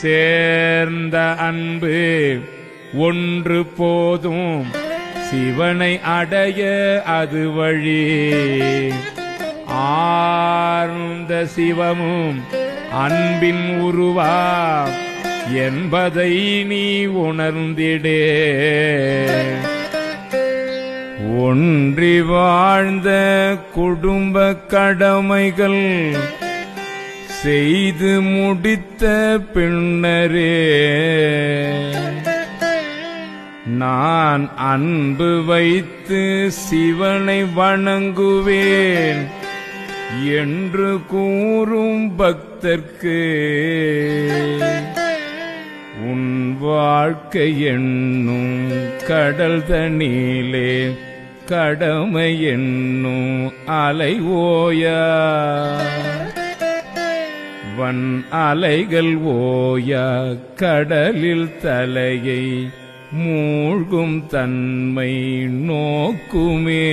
சேர்ந்த அன்பு ஒன்று போதும். சிவனை அடைய அது வழி. ஆர்ந்த சிவமும் அன்பின் உருவா என்பதை நீ உணர்ந்திடே. ஒன்றி வாழ்ந்த குடும்ப கடமைகள் செய்து முடித்த பின்னரே நான் அன்பு வைத்து சிவனை வணங்குவேன் என்று கூறும் பக்தர்க்கு உன் வாழ்க்கை என்னும் கடல் தண்ணீலே கடமை என்னும் அலை ஓயா. வன் அலைகள் ஓய கடலில் தலையை மூழ்கும் தன்மை நோக்குமே.